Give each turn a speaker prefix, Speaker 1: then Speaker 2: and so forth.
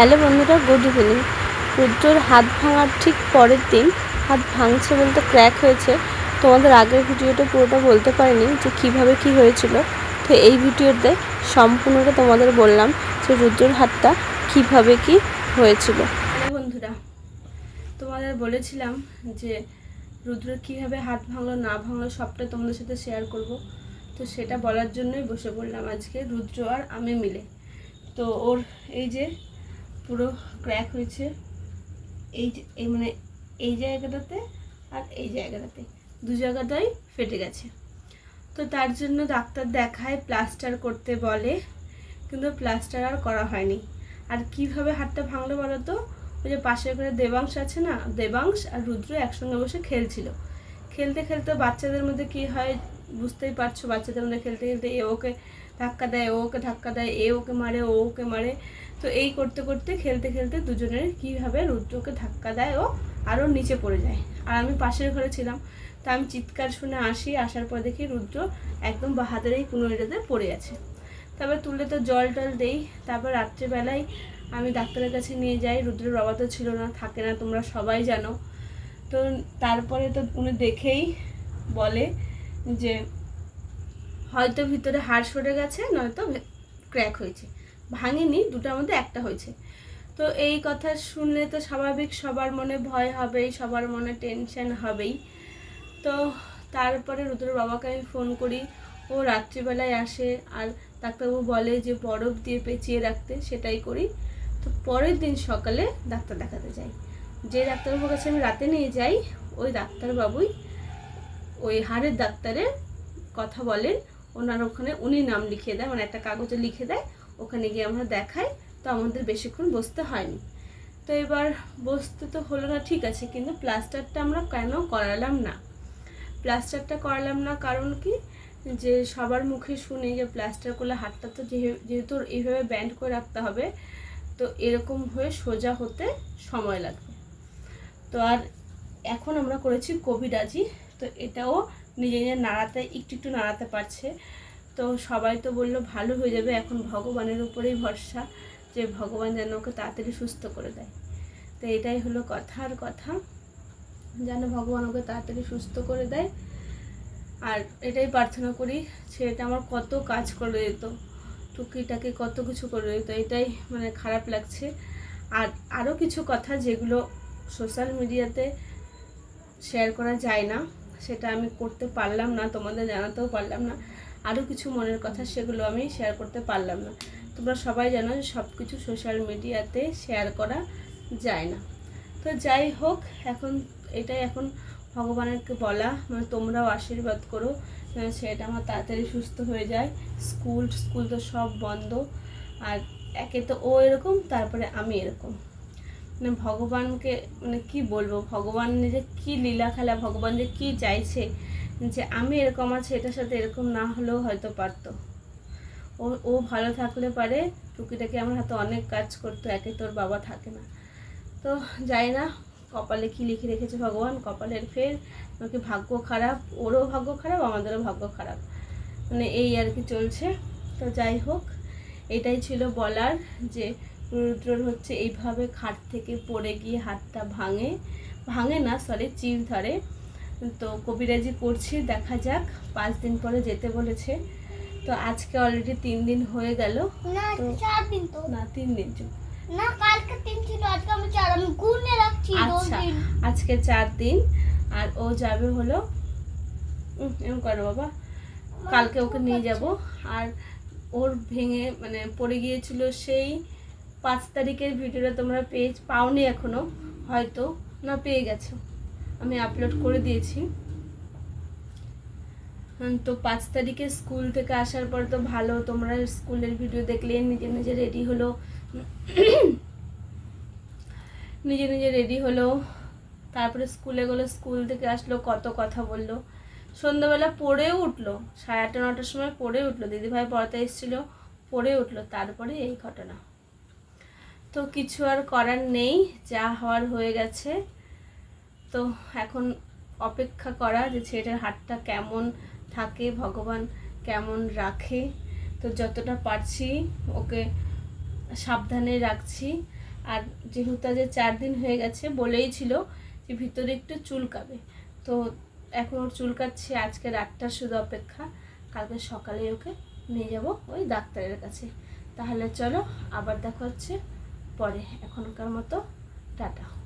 Speaker 1: Hello বন্ধুরা good evening রুদ্রর হাত ভাঙার ঠিক পরের দিন, হাত ভাঙছে বলতে ক্র্যাক হয়েছে। তোমাদের আগের ভিডিওটা পুরোটা বলতে পারিনি যে কীভাবে কি হয়েছিল। তো এই ভিডিওতে সম্পূর্ণটা তোমাদের বললাম যে রুদ্রর হাতটা কীভাবে কি হয়েছিল। হ্যালো বন্ধুরা, তোমাদের বলেছিলাম যে রুদ্র কীভাবে হাত ভাঙলো, না ভাঙলো, সবটা তোমাদের সাথে শেয়ার করব। তো সেটা বলার জন্যই বসে পড়লাম আজকে রুদ্র আর আমি মিলে। তো ওর এই যে পুরো ক্র্যাক হয়েছে। এই এই মানে এই জায়গাটাতে আর এই জায়গাটাতে। দু জায়গাটাই ফেটে গেছে। তো তার জন্য ডাক্তার দেখায় প্লাস্টার করতে বলে, কিন্তু প্লাস্টার আর করা হয়নি। আর কীভাবে হাতটা ভাঙলো বলো তো ওই যে পাশের ঘরে দেবাংশ আছে না? দেবাংশ আর রুদ্র একসঙ্গে বসে খেলছিল। খেলতে খেলতে বাচ্চাদের মধ্যে কি হয় বুঝতেই পারছ? বাচ্চাদের মধ্যে খেলতে খেলতে এ ওকে ধাক্কা দেয়, ও ওকে ধাক্কা দেয়, এ ওকে মারে, ও ওকে মারে। তো এই করতে করতে, খেলতে খেলতে দুজনের কীভাবে রুদ্রকে ধাক্কা দেয় ও আরও নিচে পড়ে যায়। আর আমি পাশের ঘরে ছিলাম, তা আমি চিৎকার শুনে আসি, আসার পর দেখি রুদ্র একদম বাহাতের এই কুনোটাতে পড়ে আছে। তারপর তুলে তো জল টল দেই, তারপর রাত্রেবেলায় আমি ডাক্তারের কাছে নিয়ে যাই, রুদ্রের বাবা তো ছিল না, থাকে না, তোমরা সবাই জানো। তো তারপরে তো উনি দেখেই বলে যে, হয়তো ভিতরে হাড় সরে গেছে, নয়তো ক্র্যাক হয়েছে। ভাঙেনি, দুটার মধ্যে একটা হয়েছে। তো এই কথা শুনলে তো স্বাভাবিক সবার মনে ভয় হবেই, সবার মনে টেনশন হবেই। তো তারপরে রুদ্রের বাবাকে আমি ফোন করি, ও রাত্রিবেলায় আসে আর ডাক্তারবাবু বলে যে বরফ দিয়ে পেঁচিয়ে রাখতে, সেটাই করি। তো পরের দিন সকালে ডাক্তার দেখাতে যাই। যে ডাক্তারবাবুর কাছে আমি রাতে নিয়ে যাই, ওই ডাক্তারবাবুই ওই হাড়ের ডাক্তারের কথা বলেন। ওনার ওখানে উনি নাম লিখে দেয় মানে একটা কাগজে লিখে দেয়। ওখানে গিয়ে আমরা দেখাই, তো আমাদের বেশিক্ষণ বসতে হয়নি। তো এবার বসতে তো হলো না, ঠিক আছে, কিন্তু প্লাস্টারটা আমরা কেন করালাম না? প্লাস্টারটা করালাম না কারণ কি? যে সবার মুখে শুনি যে প্লাস্টার করলে হাতটা তো যেহে- যেহেতু এইভাবে ব্যান্ড করে রাখতে হবে, তো এরকম হয়ে সোজা হতে সময় লাগবে। তো আর এখন আমরা করেছি কবিরাজি তো এটাও নিজে নিজে নাড়াতে, একটু একটু নাড়াতে পারছে। তো সবাই তো বলল, ভালো হয়ে যাবে, এখন ভগবানের উপরেই ভরসা যে ভগবান যেন ওকে তাড়াতাড়ি সুস্থ করে দেয়। তো এটাই হলো কথা আর কথা, যেন ভগবান ওকে তাড়াতাড়ি সুস্থ করে দেয়। আর এটাই প্রার্থনা করি, ছেলেটা আমার কত কাজ করে দিত, টুকিটাকে কত কিছু করে দিত, এটাই মানে খারাপ লাগছে। আর আরও কিছু কথা যেগুলো সোশ্যাল মিডিয়াতে শেয়ার করা যায় না, সেটা আমি করতে পারলাম না, তোমাদের জানাতেও পারলাম না। আরও কিছু মনের কথা সেগুলো আমি শেয়ার করতে পারলাম না। তোমরা সবাই জানো যে সব কিছু সোশ্যাল মিডিয়াতে শেয়ার করা যায় না। তো যাই হোক, এখন এটাই এখন ভগবানেরকে বলা মানে তোমরাও আশীর্বাদ করো সেটা আমার তাড়াতাড়ি সুস্থ হয়ে যায়। স্কুল স্কুল তো সব বন্ধ, আর একে তো ও এরকম, তারপরে আমি এরকম। মানে ভগবানকে মানে কি বলব? ভগবান যে কি লীলা খেলা, ভগবান যে কি চাইছে যে আমি এরকম আমার এটার সাথে এরকম না হলেও হয়তো পারতো। ও ও ভালো থাকলে পারে, টুকিটাকে আমার হাতে অনেক কাজ করতো, একে তোর বাবা থাকে না। তো যাই না, কপালে কি লিখে রেখেছে ভগবান? কপালের ফের। নাকি ভাগ্য খারাপ? ওরও ভাগ্য খারাপ, আমাদেরও ভাগ্য খারাপ। মানে এই আর কি চলছে। তো যাই হোক, এটাই ছিল বলার যে রুদ্রর হচ্ছে এইভাবে খাট থেকে পড়ে গিয়ে হাতটা ভাঙে। ভাঙে না সরি চির ধরে। তো কবিরাজি করছি দেখা যাক পাঁচ দিন পরে যেতে বলেছে। তো আজকে অলরেডি তিন দিন হয়ে গেল।
Speaker 2: না চার দিন তো।
Speaker 1: না তিন দিন।
Speaker 2: না কালকে তিন ছিল আজকে আমি চার আমি গুনে রাখছি
Speaker 1: আচ্ছা
Speaker 2: দিন।
Speaker 1: আজকে চার দিন আর ও যাবে হলো এরকম করো বাবা। কালকে ওকে নিয়ে যাব। আর ওর ভেঙে মানে পড়ে গিয়েছিল সেই পাঁচ তারিখের ভিডিওটা তোমরা পেয়ে পাওনি এখনও হয়তো না পেয়ে গেছো। আমি আপলোড করে দিয়েছি। তো পাঁচ তারিখে স্কুল থেকে আসার পর তো ভালো, তোমরা স্কুলের ভিডিও দেখলে নিজে নিজে রেডি হলো। নিজে নিজে রেডি হলো। তারপরে স্কুলে গেলো, স্কুল থেকে আসলো, কত কথা বলল। সন্ধ্যাবেলা পড়েও উঠল, সাড়ে আটটা, নটার সময় পড়ে উঠল। দিদিভাই পড়াতে এসেছিল, পড়ে উঠল। তারপরে এই ঘটনা। তো কিছু আর করার নেই, যা হওয়ার হয়ে গেছে। তো এখন অপেক্ষা করা যে ছেলেটার হাতটা কেমন থাকে, ভগবান কেমন রাখে। তো যতটা পারছি ওকে সাবধানে রাখছি। আর যেহেতু আজ চার দিন হয়ে গেছে, বলেই ছিল যে ভিতরে একটু চুলকাবে। তো এখন ওর চুলকাচ্ছে আজকে রাতটা শুধু অপেক্ষা। কালকে সকালে ওকে নিয়ে যাব ওই ডাক্তারের কাছে। তাহলে চলো, আবার দেখা হচ্ছে পরে। এখনকার মতো টাটা।